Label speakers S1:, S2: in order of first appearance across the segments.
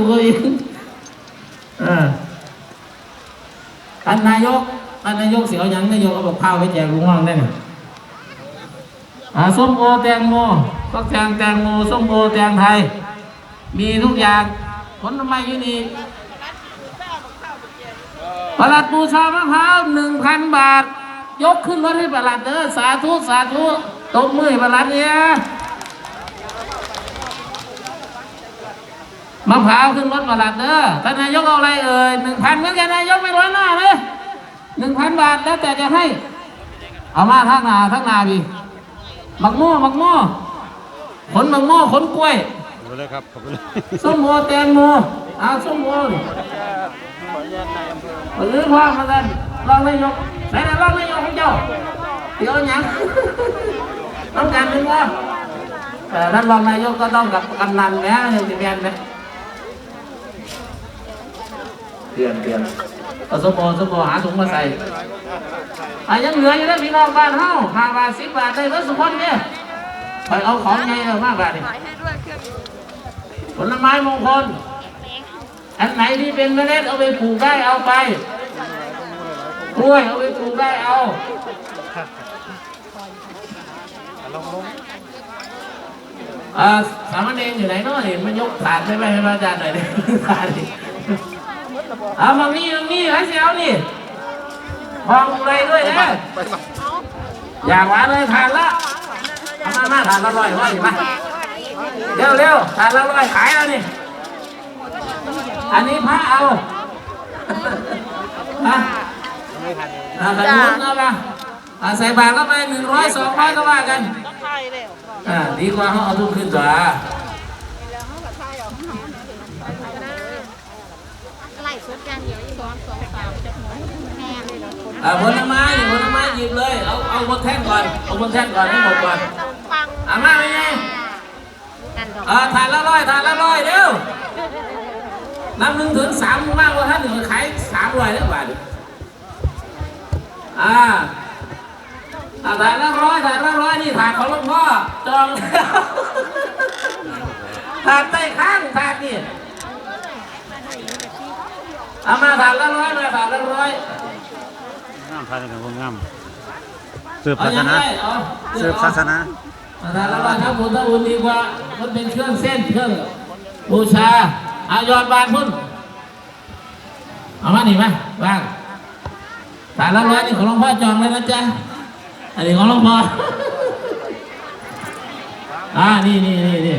S1: ูก็อีกเออท่านนายกท่านนายกเสียวหยังนายกเอาบอกข้าวไปแจกลุงน้องได้เนี่ยอ่าส้มโอแตงโมฟักแตงแตงโมส้มโอแตงไทย มีทุกอย่างผลไม้อยู่นี่ประหลัดบูชามะพร้าวหนึ่งพันบาท ยกขึ้นรถให้ประหลัดเด้อสาธุ สาธุตบมือประหลัดเนี่ย มะพร้าวขึ้นรถประหลัดเด้อท่านนายกเอาอะไรเอ่ยหนึ่งพันเหมือนกันนายกไม่ร้อยหน้าเลยหนึ่งพันบาทแล้วแต่จะให้ เอามาทั้งนาทั้งนาพี่มักโม่มักโม่ขนมักโม่ขนกล้วย
S2: ขอบคุณเลยครับขอบคุณเลย
S1: ส้มโอแตงโมเอาส้มโอนี่หรือว่ามากันรองนายกไหนนะรองนายกของเจ้าเดี๋ยวหยังต้องการเป็นว่าแต่ท่านรองนายกก็ต้องกับกำนันนะยังจะเรียนไหมเป ลี่ยนเปลี่ยนเอาส้มโอสมโอหาถุงมาใส่อะยังเหลืออยู่นะพี่น้องบ้านเฮาห้าบาทสิบบาทได้เพิ่สุกคนเนี่ยไปเอาของไงเอามากบาทนี่ผลไม้มงคล อันไหนที่เป็นเมล็ดเอาไปปลูกได้เอาไปกล้วยเอาไปปลูกได้เอาอ่าสามเณรอยู่ไหนเนาะนี่มันยกถาดไปไปให้พระอาจารย์หน่อยดิถาดดิ เอามานี่มานี่ให้เสียวนี่ทองอะไรด้วยนะอยากหวานเลยทานละเอามามาทานละร้อยร้อยมาเร็วเร็วทานละร้อยขายแล้วนี่อันนี้พระเอาฮะอ่าขนุนเอาปะอ่าใส่บาทเข้าไปหนึ่งร้อยสองร้อยก็ว่ากันอ่าดีกว่าเขาเอาทุกขึ้นจ้า
S3: ไล่สุดอย่างเดียวอีกสองสองสามจะหัวแม่เลยเหร อคน
S1: อ่าผลไม้นี่ผลไม้หยิบเลย เอาเอาบนแท่นก่อน เอาบนแท่นก่อนให้หมดก่อน
S3: ฟัง
S1: อ่ามาไปไง
S3: กันดอก
S1: อ่าทานละร้อยทานละร้อยเร็วนับหนึ่งถึงสามมากกว่าท่านหนึ่งขายสามร้อยแล้วบาทอ่าอ่าทานละร้อยทานละร้อยนี่ถาดของหลวงพ่อจองแล้วถาดใต้ข้างถาดนี่เอามาถาดละร้อยมาถาดละร้อย
S2: งามทานกันงามสืบ
S1: เอา
S2: ศาส
S1: อย่าง
S2: นา
S1: ไรเอา
S2: สืบศาสนา
S1: ถาดละร้อยครับผมถ้าอุ่นดีกว่ามันเป็นเครื่องเส้นเครื่องบูชาเอายอดบานพุ่นเอามาหนิมาว่างถาดละร้อยนี่ของหลวงพ่อจองเลยนะจ๊ะอันนี้ของหลวงพ่ออ่านี่นี่นี่นี่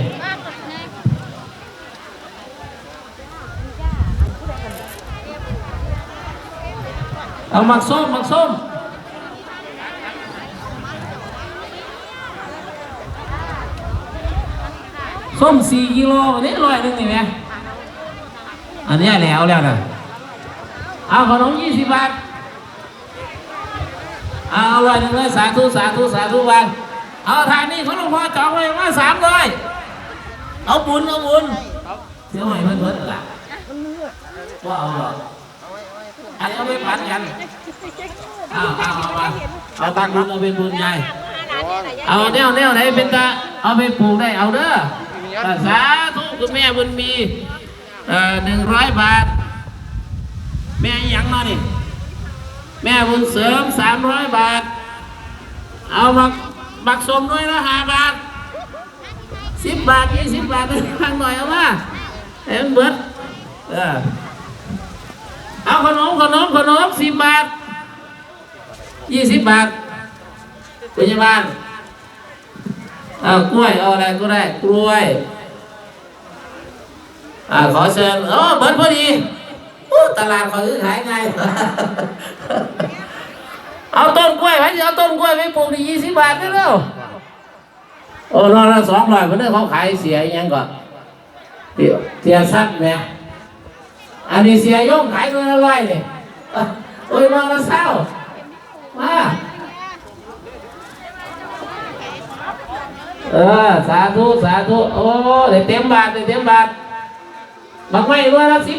S1: เอาหมักส้มหมักส้มส้มสี่กิโลนนี้ร้อยหนึ่งนี่ไหมอันนี้แล้วแล้วนะเอาขนมยี่สิบบาทเอาร้อยหนึ่งเลยสาธุสาธุสาธุบานเอาทานนี่ของหลวงพ่อจองไว้มาสามร้อยเอาบุญเอาบุญเสียใหม่เพิ่นเพิ่นละว่าเอาหรอ อันนี้เอาไปปันกันเอาเอาเอามาเอาตังบุญเอาเป็นบุญใหญ่เอาแนวแนวไหนเป็นตาเอาไปปลูกได้เอาเด้อสาธุคุณแม่บุญมีเอ่อหนึ่งร้อยบาท แม่อิหยังเนาะนี่แม่บุญเสริมสามร้อยบาท เอาบักบักสมด้วยละห้าบาทสิบบาทยี่สิบบาททางหน่อยเอามาเอ็มเบิดเออเอา ขนมขนมขนมสิบบาทยี่สิบบาทพยาบาลเอากล้วยเอาอะไรก็ได้กล้วยอ่าขอเชิญโอ้เบิดพอดีตลาดเขาซื้อขายไงเอาต้นกล้วยไว้เอาต้นกล้วยไปปลูกที่ยี่สิบบาทได้แล้วโอ้นอนละสองร้อยเพื่อนเขาขายเสียยังก่อนเดี๋ยวเสียสั้นไหม อันนี้เสียย่งขายตัวละร้อยเนี่ยโอ้ยนอนละเศร้ามาเออสาธุสาธุโอ้เด้เต็มบาทเด้เต็มบาทบักไม่ร้อยละสิบ